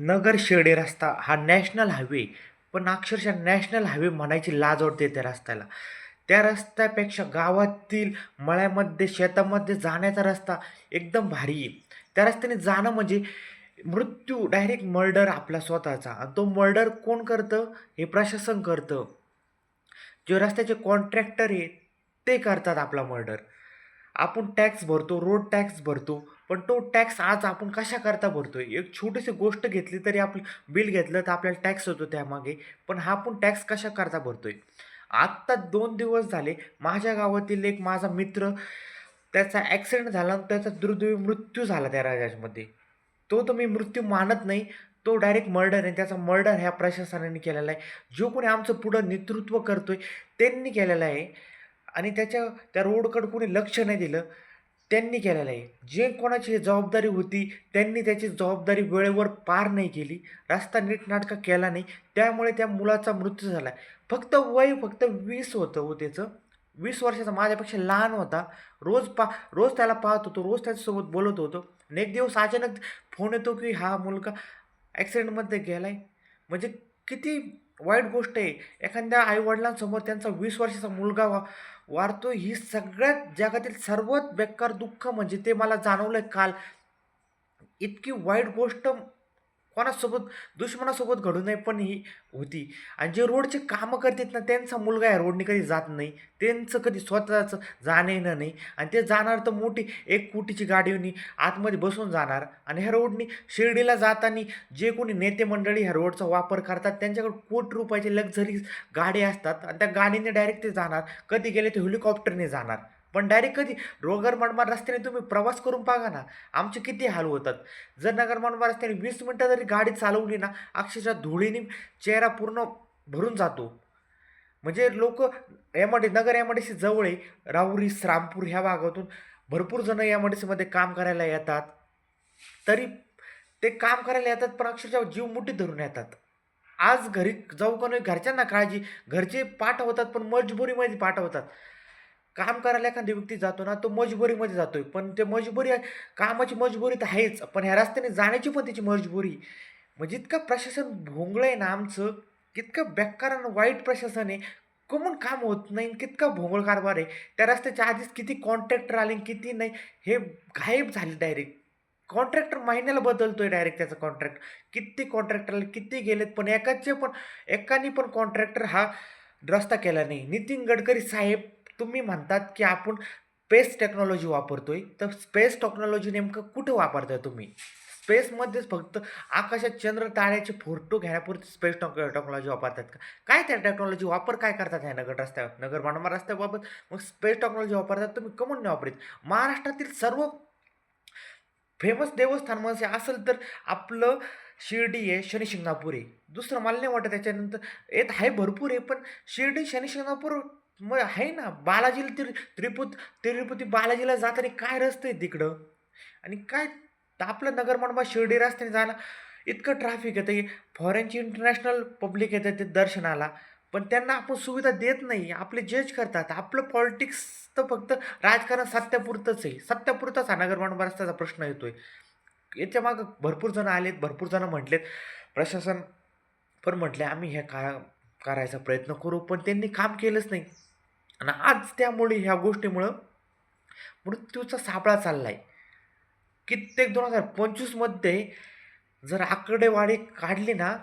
नगर शिर्डी रस्ता हा national highway पण अक्षरशः नॅशनल हायवे म्हणायची लाज वाटते त्या रस्त्याला. त्या रस्त्यापेक्षा गावातील मळ्यामध्ये शेतामध्ये जाण्याचा रस्ता एकदम भारी आहे. त्या रस्त्याने जाणं म्हणजे मृत्यू डायरेक्ट मर्डर आपला स्वतःचा. आणि तो मर्डर कोण करतं? हे प्रशासन करतं. जे रस्त्याचे कॉन्ट्रॅक्टर आहे ते करतात आपला मर्डर आपण टॅक्स भरतो रोड टॅक्स भरतो. पण तो टॅक्स आज आपण कशा करता आहे एक छोटीशी गोष्ट घेतली तरी आपलं बिल घेतलं तर आपल्याला टॅक्स होतो त्यामागे. पण हा आपण टॅक्स कशा करता आहे आत्ता दोन दिवस झाले माझ्या गावातील एक माझा मित्र त्याचा ॲक्सिडेंट झाला आणि त्याचा दुर्दैवी मृत्यू झाला त्या राजाजमध्ये. तो तर मी मृत्यू मानत नाही. तो डायरेक्ट मर्डर आहे. त्याचा मर्डर ह्या प्रशासनाने केलेला आहे. जो कोणी आमचं पुढं नेतृत्व करतो आहे त्यांनी केलेलं आहे. आणि त्याच्या त्या रोडकडं कोणी लक्ष नाही दिलं. त्यांनी केलेलं आहे. जे कोणाची जबाबदारी होती त्यांनी त्याची जबाबदारी वेळेवर पार नाही केली. रस्ता नीटनाटका केला नाही. त्यामुळे त्या मुलाचा मृत्यू झाला. फक्त वय फक्त वीस होतं हो त्याचं. वीस वर्षाचा माझ्यापेक्षा लहान होता. रोज पा रोज त्याला पाहत होतो रोज त्याच्यासोबत बोलत होतो. आणि एक दिवस अचानक फोन येतो की हा मुलगा ॲक्सिडेंटमध्ये गेला आहे म्हणजे किती वाईट गोष्ट आहे. एखाद्या आईवडिलांसमोर त्यांचा वीस वर्षाचा मुलगा वा वारतो ही सगळ्यात जगातील सर्वात बेकार दुःख म्हणजे ते मला जाणवलं काल. इतकी वाईट गोष्ट कोणासोबत दुश्मनासोबत घडू नये पण ही होती. आणि जे रोडचे कामं करतात ना त्यांचा मुलगा आहे रोडने कधी जात नाही. त्यांचं कधी स्वतःचं जाणं येणं नाही. आणि ते जाणार तर मोठी एक कोटीची गाडीनी आतमध्ये बसून जाणार. आणि ह्या रोडनी शिर्डीला जाताना जे कोणी नेते मंडळी ह्या रोडचा वापर करतात त्यांच्याकडे कोटी रुपयाचे लक्झरी गाडी असतात. आणि त्या गाडीने डायरेक्ट ते जाणार. कधी गेले ते हेलिकॉप्टरने जाणार. पण डायरेक्ट कधी रोगर मनमाड रस्त्याने तुम्ही प्रवास करून बघा ना आमचे किती हाल होतात. जर नगर मनमाड रस्त्याने वीस मिनटं जरी गाडी चालवली ना अक्षरशः धुळीने चेहरा पूर्ण भरून जातो. म्हणजे लोक यामध्ये नगर एम जवळ आहे राहुरी श्रामपूर ह्या भागातून भरपूर जण एम काम करायला येतात. तरी ते काम करायला येतात पण अक्षरशः जीव मुठी धरून येतात. आज घरी जाऊ का नाही घरच्यांना काळजी घरचे पाठवतात पण मजबुरीमध्ये पाठवतात काम करायला एखादी व्यक्ती जातो ना तो मजबुरीमध्ये जातोय. पण ते मजबुरी कामाची मजबुरी तर आहेच पण ह्या रस्त्याने जाण्याची पण त्याची मजबुरी. म्हणजे इतकं प्रशासन भोंगळं आहे ना आमचं कितकं बेकार आणि वाईट प्रशासन आहे. कमून काम होत नाही कितका भोंगळ कारभार आहे. त्या रस्त्याच्या आधीच किती कॉन्ट्रॅक्टर आले किती नाही हे गायब झाले डायरेक्ट कॉन्ट्रॅक्टर महिन्याला बदलतोय डायरेक्ट त्याचा कॉन्ट्रॅक्ट किती कॉन्ट्रॅक्टर आले किती गेलेत पण एकाचे पण एकाने पण कॉन्ट्रॅक्टर हा रस्ता केला नाही. नितीन गडकरी साहेब तुम्ही म्हणतात की आपण स्पेस टेक्नॉलॉजी वापरतोय. तर स्पेस टेक्नॉलॉजी नेमकं कुठं वापरताय तुम्ही? स्पेसमध्येच फक्त आकाशात चंद्र ताऱ्याचे फोटो घेण्यापुरती स्पेस टेक्नॉलॉजी वापरतात का? काय त्या टेक्नॉलॉजी वापर काय करतात ह्या नगर रस्त्यावर नगर मानवा रस्त्याबाबत? मग स्पेस टेक्नॉलॉजी वापरतात तुम्ही कमून नाही वापरत. महाराष्ट्रातील सर्व फेमस देवस्थान म्हणजे असेल तर आपलं शिर्डी आहे शनिशिंगणापूर आहे. दुसरं मला नाही वाटत त्याच्यानंतर येत आहे भरपूर आहे पण शिर्डी शनिशिंगणापूर मग आहे ना बालाजीला तिर त्रिपुत तिरुपती बालाजीला जाताना काय रस्ते आहे तिकडं? आणि काय आपलं नगर शिर्डी रस्त्याने जायला इतकं ट्रॅफिक येतं की फॉरेनची इंटरनॅशनल पब्लिक येतं ते दर्शनाला. पण त्यांना आपण सुविधा देत नाही आपले जज करतात. आपलं पॉलिटिक्स तर फक्त राजकारण सत्यापुरतंच आहे. सत्यापुरताच हा नगर रस्त्याचा प्रश्न येतो आहे याच्या मागं भरपूर जणं आलेत भरपूर जणं म्हटलेत. प्रशासन पण म्हटले आम्ही हे का करायचा प्रयत्न करू. पण त्यांनी काम केलंच नाही. आणि आज त्यामुळे ह्या गोष्टीमुळं मृत्यूचा सापळा चालला आहे कित्येक दोन हजार पंचवीसमध्ये जर आकडेवाडी काढली ना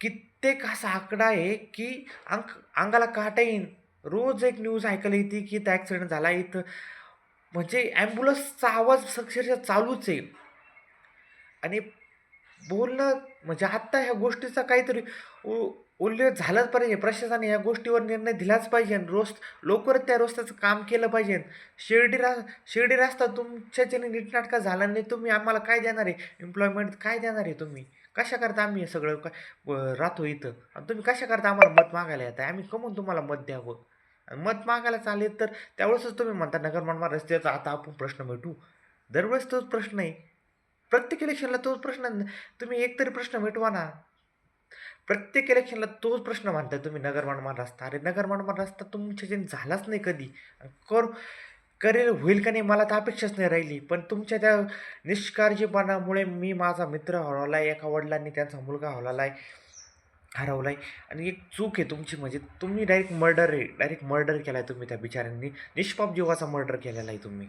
कित्येक असा आकडा आहे की अंक अंगाला काटा येईन. रोज एक न्यूज ऐकायला येते की इथं ॲक्सिडेंट झाला इथं म्हणजे ॲम्ब्युलन्सचा आवाज अक्षरशः चालूच आहे. आणि बोलणं म्हणजे आत्ता ह्या गोष्टीचा काहीतरी उ उल्लेख झालाच पाहिजे. प्रशासनाने या गोष्टीवर निर्णय दिलाच पाहिजे रोज लवकरच त्या रस्त्याचं काम केलं पाहिजे. शिर्डी रा शिर्डी रस्ता तुमच्याच्याने नीटनाटका झाला नाही तुम्ही आम्हाला काय देणार आहे? एम्प्लॉयमेंट काय देणार आहे तुम्ही? कशा करता आम्ही सगळं काय राहतो इथं. आणि तुम्ही कशा करता आम्हाला मत मागायला येत आहे आम्ही कमून तुम्हाला मत द्यावं. मत मागायला चालेल तर त्यावेळेसच तुम्ही म्हणता नगर मनमाड रस्त्याचा आता आपण प्रश्न भेटू दरवेळेस तोच प्रश्न आहे. प्रत्येक इलेक्शनला तोच प्रश्न तुम्ही एकतरी प्रश्न मिटवा ना. प्रत्येक इलेक्शनला तोच प्रश्न मांडताय तुम्ही नगरमान रस्ता अरे नगरमान रस्ता तुमच्या जेन झालाच नाही कधी. कर करेल होईल का नाही मला तर अपेक्षाच नाही राहिली. पण तुमच्या त्या निष्काळजीपणामुळे मी माझा मित्र हरवला आहे एका वडिलांनी त्यांचा मुलगा हरवला आहे हरवला आहे आणि एक चूक आहे तुमची म्हणजे तुम्ही डायरेक्ट मर्डर आहे डायरेक्ट मर्डर केला आहे तुम्ही त्या बिचाऱ्यांनी. निष्पाप जीवाचा मर्डर केलेला आहे तुम्ही.